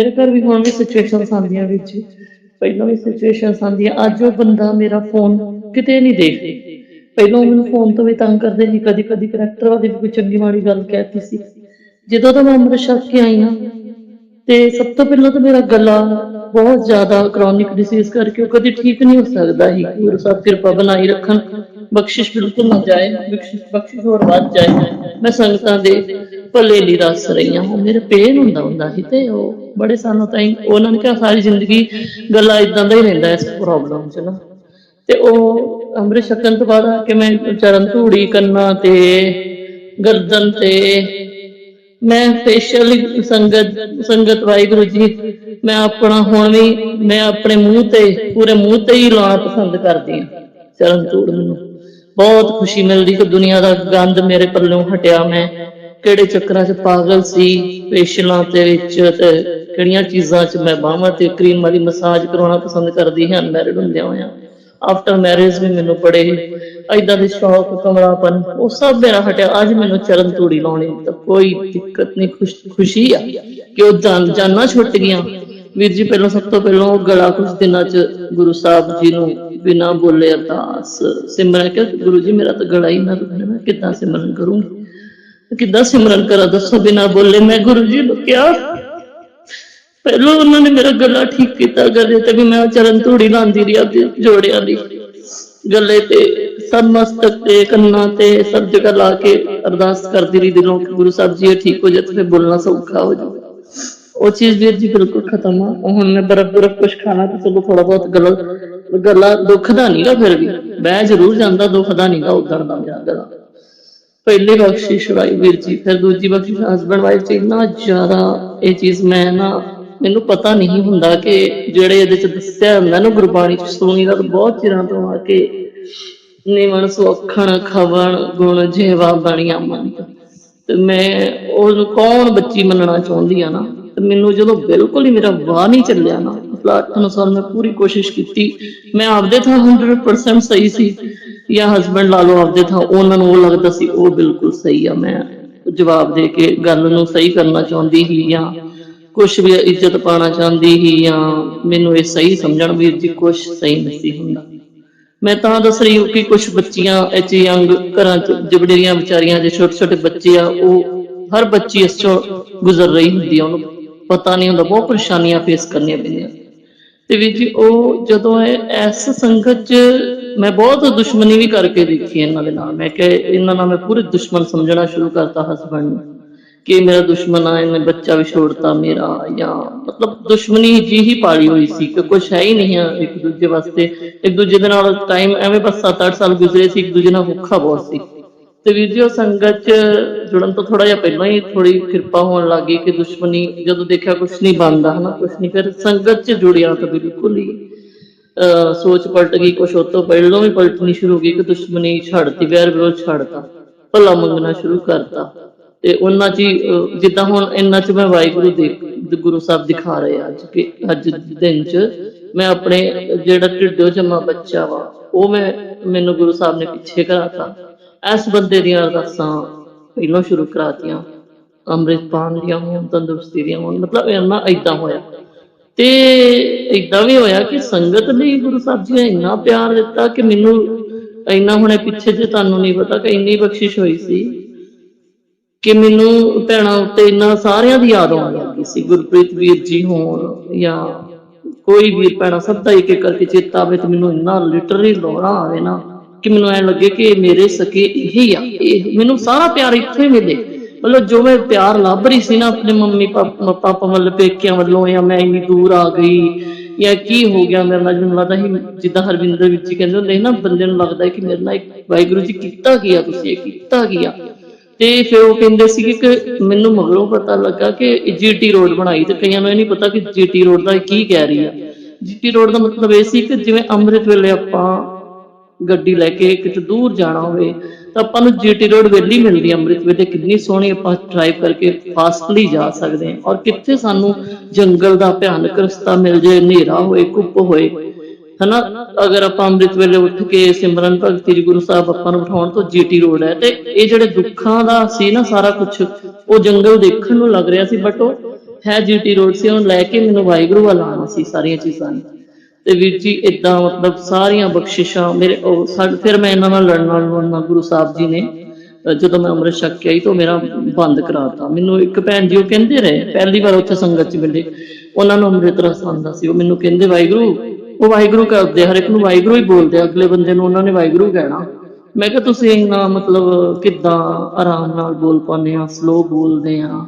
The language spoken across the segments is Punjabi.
ਮੇਰੇ ਘਰ ਵੀ ਹੁਣ ਵੀ ਸਿਚੁਏਸ਼ਨਸ ਆਉਂਦੀਆਂ ਵਿੱਚ। ਪਹਿਲਾਂ ਵੀ ਸਿਚੁਏਸ਼ਨਸ ਆਉਂਦੀਆਂ। ਅੱਜ ਉਹ ਬੰਦਾ ਮੇਰਾ ਫੋਨ ਕਿਤੇ ਨਹੀਂ ਦੇਖਦੇ। ਪਹਿਲਾਂ ਮੈਨੂੰ ਫੋਨ ਤੋਂ ਵੀ ਤੰਗ ਕਰਦੇ ਸੀ। ਕਦੀ ਕਦੀ ਕਰੈਕਟਰ ਵਾਲੀ ਵੀ ਕੋਈ ਚੰਗੀ ਮਾੜੀ ਗੱਲ ਕਹਿਤੀ ਸੀ। ਜਦੋਂ ਤਾਂ ਮੈਂ ਅੰਮ੍ਰਿਤਸਰ ਕੇ ਆਈ ਹਾਂ, ਤੇ ਸਭ ਤੋਂ ਪਹਿਲਾਂ ਤਾਂ ਮੇਰਾ ਗਲਾ ਬਹੁਤ ਜ਼ਿਆਦਾ ਕ੍ਰੋਨਿਕ ਡਿਸੀਜ਼ ਕਰਕੇ ਉਹ ਕਦੀ ਠੀਕ ਨਹੀਂ ਹੋ ਸਕਦਾ ਹੀ ਗੁਰੂ ਸਾਹਿਬ ਕਿਰਪਾ ਬਣਾਈ ਰੱਖਣ। ਬਖਸ਼ਿਸ਼ ਬਿਲਕੁਲ ਨਾ ਜਾਏ। ਬਖਸ਼ਿਸ਼ ਬਖਸ਼ਿਸ਼ ਹੋਰ ਵੱਧ ਜਾਏ। ਮੈਂ ਸੰਗਤਾਂ ਦੇ ਭਲੇ ਲਈ ਰਸ ਰਹੀ ਹਾਂ। ਮੇਰੇ ਪੇਨ ਹੁੰਦਾ ਹੁੰਦਾ ਸੀ ਤੇ ਉਹ ਬੜੇ ਸਾਲਾਂ ਤਾਈਂ ਉਹਨਾਂ ਨੇ ਕਿਹਾ ਸਾਰੀ ਜ਼ਿੰਦਗੀ ਗਲਾ ਇਦਾਂ ਦਾ ਹੀ ਰਹਿੰਦਾ ਇਸ ਪ੍ਰੋਬਲਮ ਚ ਨਾ। ਤੇ ਉਹ ਅੰਮ੍ਰਿਤ ਛਕਣ ਤੋਂ ਬਾਅਦ ਆ ਕੇ ਮੈਂ ਚਰਨ ਧੂੜੀ, ਕੰਨਾਂ ਤੇ, ਗਰਦਨ ਤੇ ਮੈਂ ਫੇਸ਼ੀਅਲ ਸੰਗਤ ਸੰਗਤ ਵਾਹਿਗੁਰੂ ਜੀ, ਮੈਂ ਆਪਣਾ ਹੁਣ ਵੀ, ਮੈਂ ਆਪਣੇ ਮੂੰਹ ਤੇ, ਪੂਰੇ ਮੂੰਹ ਤੇ ਹੀ ਲਾਉਣਾ ਪਸੰਦ ਕਰਦੀ ਹਾਂ। ਚਰਨ ਧੂੜ ਮੈਨੂੰ। ਬਹੁਤ ਖੁਸ਼ੀ ਮਿਲਦੀ ਕਿ ਦੁਨੀਆ ਦਾ ਗੰਦ ਮੇਰੇ ਪੱਲੋਂ ਹਟਿਆ ਮੈਂ। ਕਿਹੜੇ ਚੱਕਰਾਂ 'ਚ ਪਾਗਲ ਸੀ ਫੇਸ਼ੀਅਲਾਂ ਦੇ ਵਿੱਚ ਤੇ ਕਿਹੜੀਆਂ ਚੀਜ਼ਾਂ 'ਚ ਮੈਂ ਬਾਹਾਂ ਤੇ ਕਰੀਮ ਵਾਲੀ ਮਸਾਜ ਕਰਾਉਣਾ ਪਸੰਦ ਕਰਦੀ ਹਾਂ ਮੈਰਿਡ ਹੁੰਦਿਆਂ ਹੋਇਆਂ। ਆਫਟਰ ਮੈਰਿਜ ਵੀ ਮੈਨੂੰ ਬੜੇ ਐਦਾਂ ਦੇ ਸ਼ੌਕ ਕਮਰਾਪਨ ਉਹ ਸਭ ਮੇਰਾ ਹਟਿਆ। ਅੱਜ ਮੈਨੂੰ ਚਰਨ ਤੂੜੀ ਲਾਉਣੀ ਤਾਂ ਕੋਈ ਦਿੱਕਤ ਨਹੀਂ, ਖੁਸ਼ੀ ਆ ਕਿ ਉਹ ਜਾਨਾਂ ਛੁੱਟ ਗਈਆਂ। ਵੀਰ ਜੀ, ਪਹਿਲਾਂ ਸਭ ਤੋਂ ਪਹਿਲਾਂ ਉਹ ਗਲਾ ਕੁਝ ਦਿਨਾਂ ਚ ਗੁਰੂ ਸਾਹਿਬ ਜੀ ਨੂੰ ਬਿਨਾਂ ਬੋਲੇ ਅਰਦਾਸ ਸਿਮਰਨ ਕਿ ਗੁਰੂ ਜੀ, ਮੇਰਾ ਤਾਂ ਗਲਾ ਹੀ ਨਾ ਦੁਖਦਾ ਮੈਂ ਕਿੱਦਾਂ ਸਿਮਰਨ ਕਰੂੰਗੀ? ਕਿੱਦਾਂ ਸਿਮਰਨ ਕਰਾਂ? ਦੱਸੋ, ਬਿਨਾਂ ਬੋਲੇ ਮੈਂ ਗੁਰੂ ਜੀ ਨੂੰ ਕਿਹਾ। ਪਹਿਲਾਂ ਉਹਨਾਂ ਨੇ ਮੇਰਾ ਗਲਾ ਠੀਕ ਕੀਤਾ ਗਲੇ ਤੇ ਵੀ ਮੈਂ ਚਰਨ ਧੂੜੀ ਲਾਉਂਦੀ ਰਹੀ ਆਪਦੇ ਜੋੜਿਆਂ ਦੀ। ਗਲੇ ਤੇ ਸਭ ਮਸਤਕ ਤੇ ਕੰਨਾਂ ਤੇ ਸਭ ਜਗ੍ਹਾ ਲਾ ਕੇ ਅਰਦਾਸ ਕਰਦੀ ਰਹੀ, ਦਿਲੋਂ ਕਿ ਗੁਰੂ ਸਾਹਿਬ ਜੀ ਇਹ ਠੀਕ ਹੋ ਜਾਏ ਤੇ ਬੋਲਣਾ ਸੌਖਾ ਹੋ ਜਾਵੇ ਉਹ ਚੀਜ਼ ਵੀਰ ਜੀ ਬਿਲਕੁਲ ਖਤਮ ਆ। ਹੁਣ ਮੈਂ ਬਰਫ ਬਰਫ ਕੁਛ ਖਾਣਾ ਤੇ ਚਲੋ ਥੋੜਾ ਬਹੁਤ ਗਲਾ ਗਲਾ ਦੁਖਦਾ ਨਹੀਂਗਾ ਫਿਰ ਵੀ। ਬਹਿ ਜ਼ਰੂਰ ਜਾਂਦਾ, ਦੁਖਦਾ ਨਹੀਂਗਾ ਉਦਣ ਦਾ ਮੇਰਾ ਗਲਾ। ਪਹਿਲੀ ਬਖਸ਼ਿਸ਼ ਹੋਈ ਵੀਰ ਜੀ, ਫਿਰ ਦੂਜੀ ਬਖਸ਼ਿਸ਼ ਹਸਬੰਡ ਵਾਈਫ ਚ ਇੰਨਾ ਜ਼ਿਆਦਾ ਇਹ ਚੀਜ਼ ਮੈਂ ਨਾ ਮੈਨੂੰ ਪਤਾ ਨਹੀਂ ਹੁੰਦਾ ਕਿ ਜਿਹੜੇ ਇਹਦੇ ਚ ਦੱਸਿਆ ਹੁੰਦਾ ਨਾ ਗੁਰਬਾਣੀ ਚ, ਸੁਣੀ ਦਾ ਬਹੁਤ ਚਿਰਾਂ ਤੋਂ ਆ ਕੇ ਨਿਮਨ ਸੁਖਣ, ਖਵਣ, ਗੁਣ, ਜੇਵਾ ਬਣੀਆਂ ਮਨ ਤੇ। ਮੈਂ ਉਹਨੂੰ ਕੌਣ ਬੱਚੀ ਮੰਨਣਾ ਚਾਹੁੰਦੀ ਆ ਨਾ? ਤੇ ਮੈਨੂੰ ਜਦੋਂ ਬਿਲਕੁਲ ਹੀ ਮੇਰਾ ਵਾਹ ਨਹੀਂ ਚੱਲਿਆ ਨਾ ਪਲਾਟ ਅਨੁਸਾਰ ਮੈਂ ਪੂਰੀ ਕੋਸ਼ਿਸ਼ ਕੀਤੀ। ਮੈਂ ਆਪਦੇ ਥਾਂ 100% ਸਹੀ ਸੀ, ਜਾਂ ਹਸਬੰਡ ਲਾ ਲਓ ਆਪਦੇ ਥਾਂ, ਉਹਨਾਂ ਨੂੰ ਉਹ ਲੱਗਦਾ ਸੀ, ਉਹ ਬਿਲਕੁਲ ਸਹੀ ਆ। ਮੈਂ ਜਵਾਬ ਦੇ ਕੇ ਗੱਲ ਨੂੰ ਸਹੀ ਕਰਨਾ ਚਾਹੁੰਦੀ ਸੀ ਜਾਂ ਕੁਛ ਵੀ ਇੱਜ਼ਤ ਪਾਣਾ ਚਾਹੁੰਦੀ ਸੀ ਜਾਂ ਮੈਨੂੰ ਇਹ ਸਹੀ ਸਮਝਣ ਵੀਰ ਜੀ ਕੁਛ ਸਹੀ ਨਹੀਂ ਹੁੰਦਾ। ਮੈਂ ਤਾਂ ਦੱਸ ਰਹੀ ਹਾਂ ਕਿ ਕੁਝ ਬੱਚੀਆਂ ਐਚ ਯੰਗ ਘਰਾਂ ਚ ਜਿਹੜੀਆਂ ਵਿਚਾਰੀਆਂ ਜੇ ਛੋਟੇ ਛੋਟੇ ਬੱਚੇ ਆ, ਉਹ ਹਰ ਬੱਚੀ ਇਸ ਚੋਂ ਗੁਜ਼ਰ ਰਹੀ ਹੁੰਦੀ ਆ, ਉਹਨੂੰ ਪਤਾ ਨਹੀਂ ਹੁੰਦਾ, ਬਹੁਤ ਪਰੇਸ਼ਾਨੀਆਂ ਫੇਸ ਕਰਨੀਆਂ ਪੈਂਦੀਆਂ। ਤੇ ਵੀਰ ਜੀ, ਉਹ ਜਦੋਂ ਇਹ ਐਸ ਸੰਗਤ ਚ ਮੈਂ ਬਹੁਤ ਦੁਸ਼ਮਣੀ ਵੀ ਕਰਕੇ ਦੇਖੀ ਇਹਨਾਂ ਦੇ ਨਾਲ। ਮੈਂ ਕਿ ਇਹਨਾਂ ਨਾਲ ਮੈਂ ਪੂਰੇ ਦੁਸ਼ਮਣ ਸਮਝਣਾ ਸ਼ੁਰੂ ਕਰਤਾ ਹਸਬੰਡ ਨੂੰ। ਕਿ ਇਹ ਮੇਰਾ ਦੁਸ਼ਮਣ ਆ ਇਹਨੇ ਬੱਚਾ ਵੀ ਛੋੜਤਾ ਮੇਰਾ ਜਾਂ ਮਤਲਬ ਦੁਸ਼ਮਣੀ ਜੀ ਹੀ ਪਾਲੀ ਹੋਈ ਸੀ ਕਿ ਕੁਛ ਹੈ ਹੀ ਨਹੀਂ ਆ ਇੱਕ ਦੂਜੇ ਵਾਸਤੇ ਇੱਕ ਦੂਜੇ ਦੇ ਨਾਲ ਟਾਈਮ ਐਵੇਂ ਬਸ 7-8 ਸਾਲ ਗੁਜ਼ਰੇ ਸੀ ਇੱਕ ਦੂਜੇ ਨਾਲ ਭੁੱਖਾ ਬਹੁਤ ਸੀ ਤੇ ਵੀਰ ਜੀ ਉਹ ਸੰਗਤ ਚ ਜੁੜਨ ਤੋਂ ਥੋੜਾ ਜਿਹਾ ਪਹਿਲਾਂ ਹੀ ਥੋੜੀ ਕਿਰਪਾ ਹੋਣ ਲੱਗੀ ਕਿ ਦੁਸ਼ਮਣੀ ਜਦੋਂ ਦੇਖਿਆ ਕੁਛ ਨਹੀਂ ਬਣਦਾ ਹਨਾ ਕੁਛ ਨਹੀਂ ਫਿਰ ਸੰਗਤ ਚ ਜੁੜਿਆ ਤਾਂ ਬਿਲਕੁਲ ਹੀ ਅਹ ਸੋਚ ਪਲਟ ਗਈ ਕੁਛ ਉਹ ਤੋਂ ਪਹਿਲਾਂ ਵੀ ਪਲਟਣੀ ਸ਼ੁਰੂ ਹੋ ਗਈ ਕਿ ਦੁਸ਼ਮਣੀ ਛੱਡਤੀ ਵੈਰ ਵਿਰੋਧ ਛੱਡਤਾ ਭਲਾ ਮੰਗਣਾ ਸ਼ੁਰੂ ਕਰਤਾ ਤੇ ਉਹਨਾਂ ਚ ਜਿੱਦਾਂ ਹੁਣ ਇਹਨਾਂ ਚ ਮੈਂ ਵਾਹਿਗੁਰੂ ਦੇ ਗੁਰੂ ਸਾਹਿਬ ਦਿਖਾ ਰਹੇ ਅੱਜ ਕਿ ਅੱਜ ਦਿਨ ਚ ਮੈਂ ਆਪਣੇ ਜਿਹੜਾ ਢਿੱਡੋ ਜਮਾ ਬੱਚਾ ਵਾ, ਉਹ ਮੈਂ ਮੈਨੂੰ ਗੁਰੂ ਸਾਹਿਬ ਨੇ ਪਿੱਛੇ ਕਰਾਤਾ। ਇਸ ਬੰਦੇ ਦੀਆਂ ਅਰਦਾਸਾਂ ਪਹਿਲਾਂ ਸ਼ੁਰੂ ਕਰਾਤੀਆਂ ਅੰਮ੍ਰਿਤਪਾਨ ਦੀਆਂ ਹੋਣ, ਤੰਦਰੁਸਤੀ ਦੀਆਂ ਹੋਣ, ਮਤਲਬ ਇੰਨਾ ਏਦਾਂ ਹੋਇਆ। ਤੇ ਏਦਾਂ ਵੀ ਹੋਇਆ ਕਿ ਸੰਗਤ ਲਈ ਗੁਰੂ ਸਾਹਿਬ ਜੀ ਨੇ ਇੰਨਾ ਪਿਆਰ ਦਿੱਤਾ ਕਿ ਮੈਨੂੰ ਇੰਨਾ ਹੁਣੇ ਪਿੱਛੇ ਜੇ ਤੁਹਾਨੂੰ ਨਹੀਂ ਪਤਾ ਕਿ ਇੰਨੀ ਬਖਸ਼ਿਸ਼ ਹੋਈ ਸੀ। ਕਿ ਮੈਨੂੰ ਭੈਣਾਂ ਉੱਤੇ ਇੰਨਾ ਸਾਰਿਆਂ ਦੀ ਯਾਦ ਆਉਣ ਲੱਗੀ ਸੀ, ਗੁਰਪ੍ਰੀਤ ਵੀਰ ਜੀ ਹੋਣ ਜਾਂ ਕੋਈ ਵੀ ਭੈਣਾਂ ਸਭ ਦਾ ਇੱਕ ਇੱਕ ਕਰਕੇ ਚੇਤਾ ਆਵੇ ਤੇ ਮੈਨੂੰ ਇੰਨਾ ਲਿਟਰਲੀ ਲੋੜਾ ਆਵੇ ਨਾ ਕਿ ਮੈਨੂੰ ਐ ਲੱਗੇ ਕਿ ਮੇਰੇ ਸਕੇ ਇਹੀ ਆ, ਇਹ ਮੈਨੂੰ ਸਾਰਾ ਪਿਆਰ ਇੱਥੇ ਮਿਲੇ। ਮਤਲਬ ਜੋ ਮੈਂ ਪਿਆਰ ਲੱਭ ਰਹੀ ਸੀ ਨਾ ਆਪਣੇ ਮੰਮੀ ਪਾਪਾ ਵੱਲ, ਪੇਕਿਆਂ ਵੱਲੋਂ ਜਾਂ ਮੈਂ ਇੰਨੀ ਦੂਰ ਆ ਗਈ ਜਾਂ ਕੀ ਹੋ ਗਿਆ ਮੇਰੇ ਨਾਲ, ਮੈਨੂੰ ਲੱਗਦਾ ਸੀ ਜਿੱਦਾਂ ਹਰਵਿੰਦਰ ਵਿੱਚ ਜੀ ਕਹਿੰਦੇ ਹੁੰਦੇ ਸੀ ਨਾ, ਬੰਦੇ ਨੂੰ ਲੱਗਦਾ ਕਿ ਮੇਰੇ ਨਾਲ ਵਾਹਿਗੁਰੂ ਜੀ ਕੀਤਾ ਕੀ ਆ ਤੁਸੀਂ, ਇਹ ਕੀਤਾ ਗਿਆ ਤੇ ਫਿਰ ਉਹ ਕਹਿੰਦੇ ਸੀ ਕਿ ਮੈਨੂੰ ਮਗਰੋਂ ਪਤਾ ਲੱਗਾ ਕਿ ਜੀਟੀ ਰੋਡ ਬਣਾਈ ਤੇ ਕਈਆਂ ਨੂੰ ਇਹ ਨਹੀਂ ਪਤਾ ਕਿ ਜੀਟੀ ਰੋਡ ਦਾ ਕੀ ਕਹਿ ਰਹੀ ਆ ਜੀਟੀ ਰੋਡ ਦਾ ਮਤਲਬ ਇਹ ਸੀ ਕਿ ਜਿਵੇਂ ਅੰਮ੍ਰਿਤ ਵੇਲੇ ਆਪਾਂ ਗੱਡੀ ਲੈ ਕੇ ਕਿਤੇ ਦੂਰ ਜਾਣਾ ਹੋਵੇ, ਤਾਂ ਆਪਾਂ ਨੂੰ ਜੀਟੀ ਰੋਡ ਵੇਲੀ ਮਿਲਦੀ ਅੰਮ੍ਰਿਤ ਵੇਲੇ, ਕਿੰਨੀ ਸੋਹਣੀ ਆਪਾਂ ਡਰਾਈਵ ਕਰਕੇ ਫਾਸਟਲੀ ਜਾ ਸਕਦੇ ਹਾਂ। ਔਰ ਕਿੱਥੇ ਸਾਨੂੰ ਜੰਗਲ ਦਾ ਭਿਆਨਕ ਰਸਤਾ ਮਿਲ ਜਾਏ ਹਨੇਰਾ ਹੋਏ, ਕੁੱਪ ਹੋਏ ਹਨਾ? ਅਗਰ ਆਪਾਂ ਅੰਮ੍ਰਿਤ ਵੇਲੇ ਉੱਠ ਕੇ ਸਿਮਰਨ ਭਗਤੀ ਜੀ ਗੁਰੂ ਸਾਹਿਬ ਆਪਾਂ ਨੂੰ ਬਿਠਾਉਣ ਤੋਂ ਜੀਟੀ ਰੋਡ ਹੈ, ਤੇ ਇਹ ਜਿਹੜੇ ਦੁੱਖਾਂ ਦਾ ਸੀ ਨਾ ਸਾਰਾ ਕੁਝ ਉਹ ਜੰਗਲ ਦੇਖਣ ਨੂੰ ਲੱਗ ਰਿਹਾ ਸੀ ਬਟ ਉਹ ਹੈ ਜੀਟੀ ਰੋਡ ਸੀ, ਉਹਨੂੰ ਲੈ ਕੇ ਮੈਨੂੰ ਵਾਹਿਗੁਰੂ ਵੱਲ ਆਉਣਾ ਸੀ ਸਾਰੀਆਂ ਚੀਜ਼ਾਂ ਤੇ ਵੀਰ ਜੀ ਇਦਾਂ ਮਤਲਬ ਸਾਰੀਆਂ ਬਖਸ਼ਿਸ਼ਾਂ ਮੇਰੇ ਉਹ ਸਾਡੇ, ਫਿਰ ਮੈਂ ਇਹਨਾਂ ਨਾਲ ਲੜਨਾ ਲੜਨਾ ਗੁਰੂ ਸਾਹਿਬ ਜੀ ਨੇ ਜਦੋਂ ਮੈਂ ਅੰਮ੍ਰਿਤ ਛਕ ਕੇ ਆਈ ਤਾਂ ਉਹ ਮੇਰਾ ਬੰਦ ਕਰਾਤਾ। ਮੈਨੂੰ ਇੱਕ ਭੈਣ ਜੀ ਉਹ ਕਹਿੰਦੇ ਰਹੇ, ਪਹਿਲੀ ਵਾਰ ਉੱਥੇ ਸੰਗਤ ਚ ਮਿਲੇ, ਉਹਨਾਂ ਨੂੰ ਅੰਮ੍ਰਿਤ ਰਸ ਆਉਂਦਾ ਸੀ, ਉਹ ਮੈਨੂੰ ਕਹਿੰਦੇ, ਵਾਹਿਗੁਰੂ ਉਹ ਵਾਹਿਗੁਰੂ ਕਰਦੇ ਹਰ ਇੱਕ ਨੂੰ ਵਾਹਿਗੁਰੂ ਹੀ ਬੋਲਦੇ ਅਗਲੇ ਬੰਦੇ ਨੂੰ ਉਹਨਾਂ ਨੇ ਵਾਹਿਗੁਰੂ ਕਹਿਣਾ। ਮੈਂ ਕਿਹਾ, ਤੁਸੀਂ ਇੰਨਾ ਮਤਲਬ ਕਿੱਦਾਂ ਆਰਾਮ ਨਾਲ ਬੋਲ ਪਾਉਂਦੇ ਆ ਸਲੋ ਬੋਲਦੇ ਆ?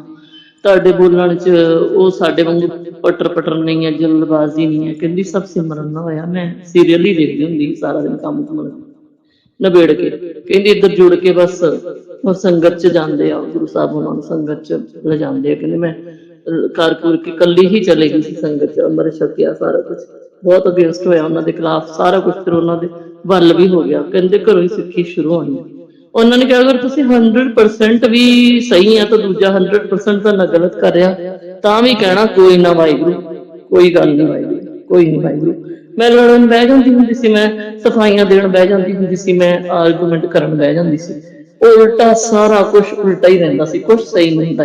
ਤੁਹਾਡੇ ਬੋਲਣ ਚ ਉਹ ਸਾਡੇ ਵਾਂਗੂ ਪਟਰ ਪਟਰ ਨਹੀਂ ਹੈ, ਜਲਦਬਾਜ਼ੀ ਨਹੀਂ ਹੈ। ਕਹਿੰਦੀ, ਸਭ ਸਿਮਰਨ ਨਾ ਹੋਇਆ। ਮੈਂ ਸੀਰੀਅਲ ਹੀ ਦੇਖਦੀ ਹੁੰਦੀ ਸਾਰਾ ਦਿਨ ਕੰਮ ਤੋਂ ਨਬੇੜ ਕੇ। ਕਹਿੰਦੀ, ਇੱਧਰ ਜੁੜ ਕੇ ਬਸ ਉਹ ਸੰਗਤ ਚ ਜਾਂਦੇ ਆ, ਗੁਰੂ ਸਾਹਿਬ ਉਹਨਾਂ ਨੂੰ ਸੰਗਤ ਚ ਲਿਜਾਂਦੇ ਆ। ਕਹਿੰਦੇ, ਮੈਂ ਕਰ ਕੁਰ ਕੱਲੀ ਹੀ ਚਲੇ ਗਈ ਸੀ ਸੰਗਤ ਚ, ਅੰਮ੍ਰਿਤ ਛਕਿਆ ਸਾਰਾ ਕੁਝ ਬਹੁਤ ਅਗੇਂਸਟ ਹੋਇਆ ਉਹਨਾਂ ਦੇ ਖਿਲਾਫ, ਸਾਰਾ ਕੁਝ ਫਿਰ ਉਹਨਾਂ ਦੇ ਵੱਲ ਵੀ ਹੋ ਗਿਆ। ਕਹਿੰਦੇ ਘਰੋਂ ਹੀ ਸਿੱਖੀ ਸ਼ੁਰੂ ਹੋਣੀ। ਉਹਨਾਂ ਨੇ ਕਿਹਾ, ਅਗਰ ਤੁਸੀਂ 100% ਵੀ ਸਹੀ ਆ ਤਾਂ ਦੂਜਾ 100% ਤਾਂ ਨਾ ਗਲਤ ਕਰ ਰਿਹਾ, ਤਾਂ ਵੀ ਕਹਿਣਾ, ਕੋਈ ਨਾ ਵਾਹਿਗੁਰੂ, ਕੋਈ ਗੱਲ ਨਹੀਂ ਵਾਹਿਗੁਰੂ, ਕੋਈ ਨਹੀਂ ਵਾਹਿਗੁਰੂ। ਮੈਂ ਲੜਨ ਬਹਿ ਜਾਂਦੀ ਹੁੰਦੀ ਸੀ, ਮੈਂ ਸਫਾਈਆਂ ਦੇਣ ਬਹਿ ਜਾਂਦੀ ਹੁੰਦੀ ਸੀ, ਮੈਂ ਆਰਗੂਮੈਂਟ ਕਰਨ ਬਹਿ ਜਾਂਦੀ ਸੀ। ਉਲਟਾ ਸਾਰਾ ਕੁਝ ਉਲਟਾ ਹੀ ਰਹਿੰਦਾ ਸੀ ਕੁਝ ਸਹੀ ਨਹੀਂ ਹੁੰਦਾ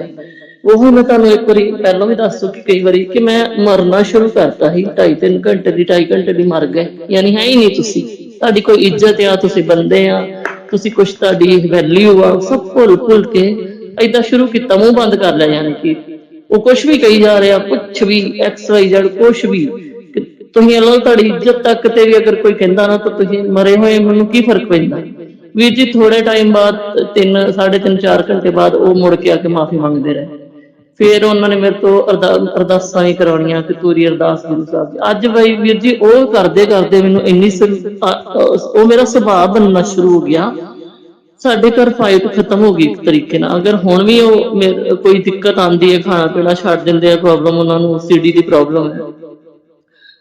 ਉਹ ਮੈਂ ਤੁਹਾਨੂੰ ਇੱਕ ਵਾਰੀ ਪਹਿਲਾਂ ਵੀ ਦੱਸ ਚੁੱਕੀ ਕਈ ਵਾਰੀ ਕਿ ਮੈਂ ਮਰਨਾ ਸ਼ੁਰੂ ਕਰਤਾ ਸੀ 2.5 3 ਘੰਟੇ ਦੀ 2.5 ਘੰਟੇ ਦੀ ਮਰ ਗਏ। ਯਾਨੀ ਹੈ ਹੀ ਨਹੀਂ ਤੁਸੀਂ। ਤੁਹਾਡੀ ਕੋਈ ਇੱਜ਼ਤ ਆ, ਤੁਸੀਂ ਬੰਦੇ ਆ, ਤੁਸੀਂ ਕੁਛ ਤੁਹਾਡੀ ਵੈਲਿਊ ਆ, ਸਭ ਭੁੱਲ ਭੁੱਲ ਕੇ ਏਦਾਂ ਸ਼ੁਰੂ ਕੀਤਾ, ਮੂੰਹ ਬੰਦ ਕਰ ਲਿਆ ਯਾਨੀ ਕਿ। ਉਹ ਕੁਛ ਵੀ ਕਹੀ ਜਾ ਰਿਹਾ, ਕੁਛ ਵੀ ਐਕਸ ਵਾਈ ਜ਼ੈਡ ਕੁਛ ਵੀ, ਕਿ ਤੁਸੀਂ ਅੱਲਾਹ ਤੁਹਾਡੀ ਇੱਜ਼ਤ ਤੱਕ ਤੇ ਵੀ ਅਗਰ ਕੋਈ ਕਹਿੰਦਾ ਨਾ ਤਾਂ ਤੁਸੀਂ ਮਰੇ ਹੋਏ ਮੈਨੂੰ ਕੀ ਫ਼ਰਕ ਪੈਂਦਾ? ਵੀਰ ਜੀ ਥੋੜੇ ਟਾਈਮ ਬਾਅਦ, ਤਿੰਨ, ਸਾਢੇ ਤਿੰਨ, ਚਾਰ ਘੰਟੇ ਬਾਅਦ ਉਹ ਮੁੜ ਕੇ ਆ ਕੇ ਮਾਫੀ ਮੰਗਦੇ ਰਹੇ। ਫਿਰ ਉਹਨਾਂ ਨੇ ਮੇਰੇ ਤੋਂ ਅਰਦਾਸਾਂ ਹੀ ਕਰਾਉਣੀਆਂ ਕਿ ਤੂਰੀ ਅਰਦਾਸ ਗੁਰੂ ਸਾਹਿਬ ਜੀ ਅੱਜ ਬਈ ਵੀਰ ਜੀ, ਉਹ ਕਰਦੇ ਕਰਦੇ ਮੈਨੂੰ ਇੰਨੀ ਉਹ ਮੇਰਾ ਸੁਭਾਅ ਬਣਨਾ ਸ਼ੁਰੂ ਹੋ ਗਿਆ। ਸਾਡੇ ਘਰ ਫਾਈਟ ਖਤਮ ਹੋ ਗਈ ਇੱਕ ਤਰੀਕੇ ਨਾਲ। ਅਗਰ ਹੁਣ ਵੀ ਉਹ ਮੇਰੇ- ਕੋਈ ਦਿੱਕਤ ਆਂਦੀ ਹੈ, ਖਾਣਾ ਪੀਣਾ ਛੱਡ ਦਿੰਦੇ ਆ ਪ੍ਰੋਬਲਮ ਉਹਨਾਂ ਨੂੰ ਸੀਡੀ ਦੀ ਪ੍ਰੋਬਲਮ ਹੈ।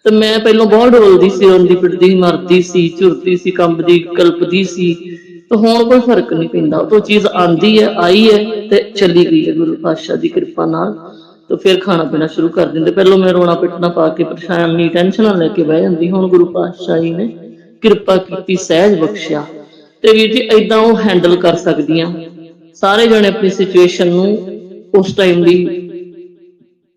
ਤੇ ਮੈਂ ਪਹਿਲਾਂ ਬਹੁਤ ਡੋਲਦੀ ਸੀ ਰੋਂਦੀ ਪਿੱਟਦੀ ਮਰਦੀ ਸੀ, ਝੁਰਦੀ ਸੀ ਕੰਬਦੀ ਕਲਪਦੀ ਸੀ। ਤੇ ਹੁਣ ਕੋਈ ਫ਼ਰਕ ਨਹੀਂ ਪੈਂਦਾ। ਉਹ ਚੀਜ਼ ਆਂਦੀ ਹੈ, ਆਈ ਹੈ ਤੇ ਚਲੀ ਗਈ ਹੈ ਗੁਰੂ ਪਾਤਸ਼ਾਹ ਦੀ ਕਿਰਪਾ ਨਾਲ। ਤੇ ਫਿਰ ਖਾਣਾ ਪੀਣਾ ਸ਼ੁਰੂ ਕਰ ਦਿੰਦੇ। ਪਹਿਲਾਂ ਮੈਂ ਰੋਣਾ ਪਿੱਟਣਾ ਪਾ ਕੇ ਪਰੇਸ਼ਾਨੀ ਟੈਨਸ਼ਨਾਂ ਲੈ ਕੇ ਬਹਿ ਜਾਂਦੀ। ਹੁਣ ਗੁਰੂ ਪਾਤਸ਼ਾਹ ਜੀ ਨੇ ਕਿਰਪਾ ਕੀਤੀ, ਸਹਿਜ ਬਖਸ਼ਿਆ। ਤੇ ਵੀਰ ਜੀ ਐਦਾਂ ਉਹ ਹੈਂਡਲ ਕਰ ਸਕਦੀਆਂ। ਸਾਰੇ ਜਣੇ ਆਪਣੀ ਸਿਚੁਏਸ਼ਨ ਨੂੰ ਉਸ ਟਾਈਮ ਦੀ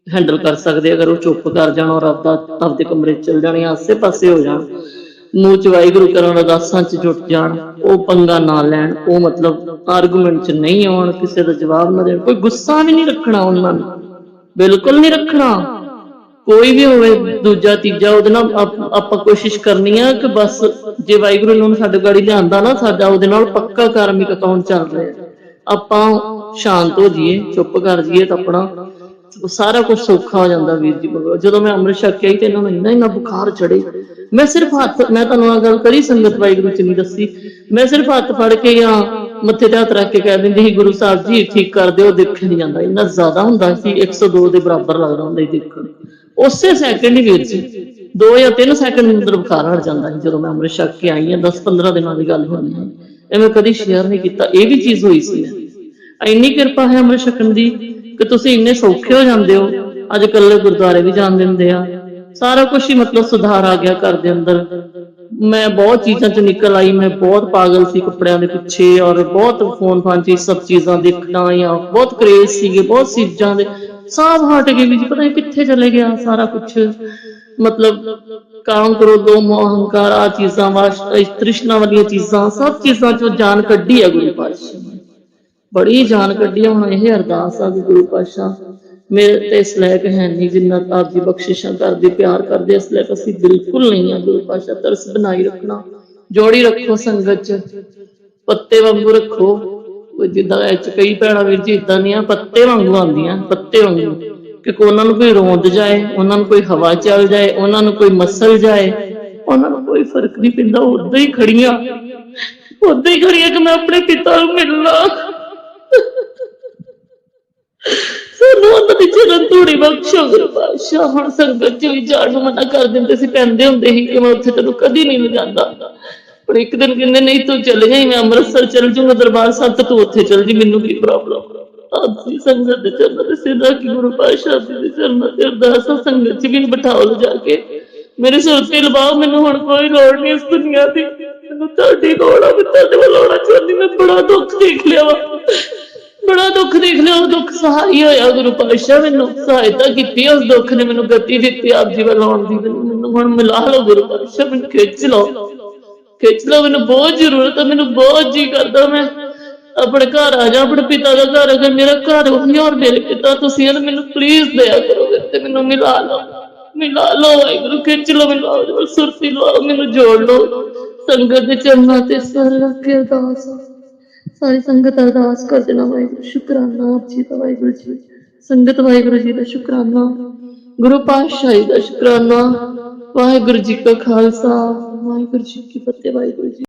ਹੈਂਡਲ ਕਰ ਸਕਦੇ। ਅਗਰ ਉਹ ਚੁੱਪ ਕਰ ਜਾਣ ਔਰ ਆਪਦਾ ਆਪਦੇ ਕਮਰੇ ਚ ਚਲ ਜਾਣ ਜਾਂ ਆਸੇ-ਪਾਸੇ ਹੋ ਜਾਣ ਮੂੰਹ ਚ ਵਾਹਿਗੁਰੂ ਕਰਨ ਅਰਦਾਸਾਂ ਚ ਜੁਟ ਜਾਣ, ਉਹ ਪੰਗਾ ਨਾ ਲੈਣ, ਉਹ ਮਤਲਬ ਆਰਗੂਮੈਂਟ ਚ ਨਹੀਂ ਆਉਣ, ਕਿਸੇ ਦਾ ਜਵਾਬ ਨਾ ਦੇਣ, ਕੋਈ ਗੁੱਸਾ ਵੀ ਨਹੀਂ ਰੱਖਣਾ ਉਹਨਾਂ ਨੂੰ, ਬਿਲਕੁਲ ਨਹੀਂ ਰੱਖਣਾ। ਕੋਈ ਵੀ ਹੋਵੇ, ਦੂਜਾ, ਤੀਜਾ, ਉਹਦੇ ਨਾਲ ਆਪਾਂ ਕੋਸ਼ਿਸ਼ ਕਰਨੀ ਆ ਕਿ ਬਸ ਜੇ ਵਾਹਿਗੁਰੂ ਨੂੰ ਸਾਡੇ ਗਾੜੀ ਲਿਆਂਦਾ ਨਾ, ਸਾਡਾ ਉਹਦੇ ਨਾਲ ਪੱਕਾ ਕਾਰਮਿਕ ਅਕਾਊਂਟ ਚੱਲ ਰਿਹਾ। ਆਪਾਂ ਸ਼ਾਂਤ ਹੋ ਜਾਈਏ, ਚੁੱਪ ਕਰ ਜਾਈਏ ਤਾਂ ਆਪਣਾ ਸਾਰਾ ਕੁਝ ਸੌਖਾ ਹੋ ਜਾਂਦਾ ਵੀਰ ਜੀ ਮਗਰ। ਜਦੋਂ ਮੈਂ ਅੰਮ੍ਰਿਤ ਛਕ ਕੇ ਆਈ ਤੇ ਇਹਨਾਂ ਨੂੰ ਇੰਨਾ ਇੰਨਾ ਬੁਖਾਰ ਚੜੇ ਮੈਂ ਸਿਰਫ ਹੱਥ, ਮੈਂ ਤੁਹਾਨੂੰ ਆ ਗੱਲ ਕਰੀ ਸੰਗਤ ਵਾਹਿਗੁਰੂ ਚ ਨਹੀਂ ਦੱਸੀ। ਮੈਂ ਸਿਰਫ ਹੱਥ ਫੜ ਕੇ ਜਾਂ ਮੱਥੇ ਤੇ ਹੱਥ ਰੱਖ ਕੇ ਕਹਿ ਦਿੰਦੀ ਸੀ, ਗੁਰੂ ਸਾਹਿਬ ਜੀ, ਠੀਕ ਕਰ ਦਿਓ ਦੇਖ ਨਹੀਂ ਜਾਂਦਾ। ਇੰਨਾ ਜ਼ਿਆਦਾ ਹੁੰਦਾ ਸੀ 102 ਦੇ ਬਰਾਬਰ ਲੱਗਦਾ ਹੁੰਦਾ ਸੀ ਦੇਖਣ। ਉਸੇ ਸੈਕਿੰਡ ਹੀ ਵੀਰ ਜੀ 2 ਜਾਂ 3 ਸੈਕਿੰਡ ਅੰਦਰ ਬੁਖਾਰ ਹਟ ਜਾਂਦਾ ਸੀ, ਜਦੋਂ ਮੈਂ ਅੰਮ੍ਰਿਤ ਛਕ ਕੇ ਆਈ ਹਾਂ 10 15 ਦਿਨਾਂ ਦੀ ਗੱਲ ਹੋਣੀ ਹੈ। ਇਹ ਮੈਂ ਕਦੀ ਸ਼ੇਅਰ ਨਹੀਂ ਕੀਤਾ, ਇਹ ਵੀ ਚੀਜ਼ ਹੋਈ ਸੀ। ਇੰਨੀ ਕਿਰਪਾ ਹੈ ਅੰਮ੍ਰਿਤ ਛਕਣ ਦੀ। ਕਿ ਤੁਸੀਂ ਇੰਨੇ ਸੌਖੇ ਹੋ ਜਾਂਦੇ ਹੋ। ਅੱਜ ਕੱਲ੍ਹ ਗੁਰਦੁਆਰੇ ਵੀ ਜਾਣ ਦਿੰਦੇ ਆ। ਸਾਰਾ ਕੁਝ ਹੀ ਮਤਲਬ ਸੁਧਾਰ ਆ ਗਿਆ ਘਰ ਦੇ ਅੰਦਰ। ਮੈਂ ਬਹੁਤ ਚੀਜ਼ਾਂ ਚ ਨਿਕਲ ਆਈ। ਮੈਂ ਬਹੁਤ ਪਾਗਲ ਸੀ ਕੱਪੜਿਆਂ ਦੇ ਪਿੱਛੇ ਔਰ ਬਹੁਤ ਫੋਨ ਫਾਨ ਚ ਇਹ ਸਭ ਚੀਜ਼ਾਂ ਦੇਖਣਾ ਜਾਂ ਬਹੁਤ ਕ੍ਰੇਜ਼ ਸੀਗੇ, ਬਹੁਤ ਚੀਜ਼ਾਂ ਦੇ। ਸਭ ਹਟ ਗਏ ਵੀ ਜੀ, ਪਤਾ ਨਹੀਂ ਕਿੱਥੇ ਚਲੇ ਗਿਆ ਸਾਰਾ ਕੁਝ ਮਤਲਬ ਕਾਮ ਕਰੋ, ਦੋ ਮੋਹ ਹੰਕਾਰ ਆ ਚੀਜ਼ਾਂ ਵਾਸ਼ ਤ੍ਰਿਸ਼ਨਾ ਵਾਲੀਆਂ ਚੀਜ਼ਾਂ, ਸਭ ਚੀਜ਼ਾਂ ਚੋਂ ਜਾਨ ਕੱਢੀ ਹੈ ਗੁਰੂ ਪਾਤਸ਼ਾਹ ਨੇ। ਬੜੀ ਜਾਨ ਕੱਢੀ ਆ, ਹੁਣ ਇਹ ਅਰਦਾਸ ਆ ਕਿ ਗੁਰੂ ਪਾਤਸ਼ਾਹ ਮੇਰੇ ਤੇ ਇਸ ਲਾਇਕ ਹੈ ਨਹੀਂ ਜਿੰਨਾ ਆਪ ਦੀ ਬਖਸ਼ਿਸ਼ਾਂ ਕਰਦੇ ਪਿਆਰ ਕਰਦੇ ਇਸ ਲਾਇਕ ਅਸੀਂ ਬਿਲਕੁਲ ਨਹੀਂ ਆ ਗੁਰੂ ਪਾਤਸ਼ਾਹ ਤਰਸ ਬਣਾਈ ਰੱਖਣਾ ਜੋੜੀ ਰੱਖੋ ਸੰਗਤ ਚ ਪੱਤੇ ਵਾਂਗੂ ਰੱਖੋ ਜਿੱਦਾਂ ਇਹ ਚ ਕਈ ਭੈਣਾਂ ਵੀਰ ਜੀ ਇਦਾਂ ਦੀਆਂ ਪੱਤੇ ਵਾਂਗੂ ਆਉਂਦੀਆਂ ਪੱਤੇ ਵਾਂਗੂ ਕਿ ਉਹਨਾਂ ਨੂੰ ਕੋਈ ਰੋਂਦ ਜਾਏ ਉਹਨਾਂ ਨੂੰ ਕੋਈ ਹਵਾ ਚੱਲ ਜਾਏ ਉਹਨਾਂ ਨੂੰ ਕੋਈ ਮਸਲ ਜਾਏ ਉਹਨਾਂ ਨੂੰ ਕੋਈ ਫ਼ਰਕ ਨਹੀਂ ਪੈਂਦਾ ਉਦਾਂ ਹੀ ਖੜੀਆਂ ਉਦਾਂ ਹੀ ਖੜੀਆਂ ਕਿ ਮੈਂ ਆਪਣੇ ਪਿਤਾ ਨੂੰ ਮਿਲਣਾ। ਸਾਨੂੰ ਚਰਨ ਧੂੜੀ ਬਖਸ਼ੋ ਗੁਰੂ ਪਾਤਸ਼ਾਹ ਹੁਣ ਸੰਗਤ ਚ ਵੀ ਜਾਣ ਨੂੰ ਮਨਾ ਕਰ ਦਿੰਦੇ ਸੀ। ਪੈਂਦੇ ਹੁੰਦੇ ਸੀ ਕਿ ਮੈਂ ਉੱਥੇ ਤੈਨੂੰ ਕਦੀ ਨਹੀਂ ਲਿਜਾਂਦਾ। ਪਰ ਇੱਕ ਦਿਨ ਕਹਿੰਦੇ, ਨਹੀਂ, ਤੂੰ ਚੱਲ ਜਾਈਂ, ਮੈਂ ਅੰਮ੍ਰਿਤਸਰ ਚੱਲ ਜੂੰਗਾ ਦਰਬਾਰ ਸਾਹਿਬ ਤੇ ਤੂੰ ਉੱਥੇ ਚੱਲ ਜੀ ਮੈਨੂੰ ਕੀ ਪ੍ਰੋਬਲਮ ਆਪਸੀ ਸੰਗਤ ਦੇ ਚਰਨਾਂ ਦੇ ਸਿੱਧਾ ਕਿ ਗੁਰੂ ਪਾਤਸ਼ਾਹ ਦੇ ਚਰਨਾਂ ਤੇ ਅਰਦਾਸ ਸੰਗਤ ਚ ਵੀ ਬਿਠਾਓ ਲਿਜਾ ਕੇ। ਮੇਰੇ ਸਿਰ ਤੇ ਲਵਾਓ, ਮੈਨੂੰ ਹੁਣ ਕੋਈ ਲੋੜ ਨਹੀਂ ਇਸ ਦੁਨੀਆ ਦੀ। ਮੈਨੂੰ ਤੁਹਾਡੀ ਲੋੜ ਆ, ਮੈਂ ਤੁਹਾਡੇ ਵੱਲ ਆਉਣਾ ਚਾਹੁੰਦੀ, ਮੈਂ ਬੜਾ ਦੁੱਖ ਦੇਖ ਲਿਆ ਵਾ। ਬੜਾ ਦੁੱਖ ਦੇਖ ਲਿਆ, ਉਹ ਦੁੱਖ ਸਹਾਈ ਹੋਇਆ, ਗੁਰੂ ਪਾਤਸ਼ਾਹ ਮੈਨੂੰ ਸਹਾਇਤਾ ਕੀਤੀ, ਉਸ ਦੁੱਖ ਨੇ ਮੈਨੂੰ ਗਤੀ ਦਿੱਤੀ, ਆਪ ਜੀ ਵੱਲ ਆਉਣ ਦੀ ਮੈਨੂੰ ਹੁਣ ਮਿਲਾ ਲਓ, ਗੁਰੂ ਪਾਤਸ਼ਾਹ, ਮੈਨੂੰ ਖਿੱਚ ਲਓ। ਖਿੱਚ ਲਓ, ਮੈਨੂੰ ਬਹੁਤ ਜ਼ਰੂਰਤ ਹੈ, ਮੈਨੂੰ ਬਹੁਤ ਜੀ ਕਰਦਾ ਮੈਂ। ਆਪਣੇ ਘਰ ਆ ਜਾ, ਆਪਣੇ ਪਿਤਾ ਦਾ ਘਰ ਅਗਰ ਮੇਰਾ ਘਰ ਉਹੀ ਔਰ ਮੇਰੇ ਪਿਤਾ, ਤੁਸੀਂ ਇਹਨੂੰ ਮੈਨੂੰ ਪਲੀਜ਼ ਦਇਆ ਕਰੋ ਤੇ ਮੈਨੂੰ ਮਿਲਾ ਲਓ। ਮਿਲਾ ਲਓ, ਵਾਹਿਗੁਰੂ, ਖਿੱਚ ਲਓ, ਮੈਨੂੰ ਆਪਦੇ ਸੁਰਤੀ ਲਓ, ਮੈਨੂੰ ਜੋੜ ਲਓ। ਸੰਗਤ ਦੇ ਚਰਨਾਂ ਤੇ ਸਰ ਰੱਖ ਕੇ ਅਰਦਾਸ ਸਾਰੀ ਸੰਗਤ ਅਰਦਾਸ ਕਰ ਦੇਣਾ ਵਾਹਿਗੁਰੂ ਸ਼ੁਕਰਾਨਾ ਆਪ ਜੀ ਦਾ, ਵਾਹਿਗੁਰੂ ਜੀ ਸੰਗਤ, ਵਾਹਿਗੁਰੂ ਜੀ ਦਾ ਸ਼ੁਕਰਾਨਾ। ਗੁਰੂ ਪਾਤਸ਼ਾਹੀ ਦਾ ਸ਼ੁਕਰਾਨਾ। ਵਾਹਿਗੁਰੂ ਜੀ ਕਾ ਖਾਲਸਾ। ਵਾਹਿਗੁਰੂ ਜੀ ਕੀ ਫਤਿਹ, ਵਾਹਿਗੁਰੂ ਜੀ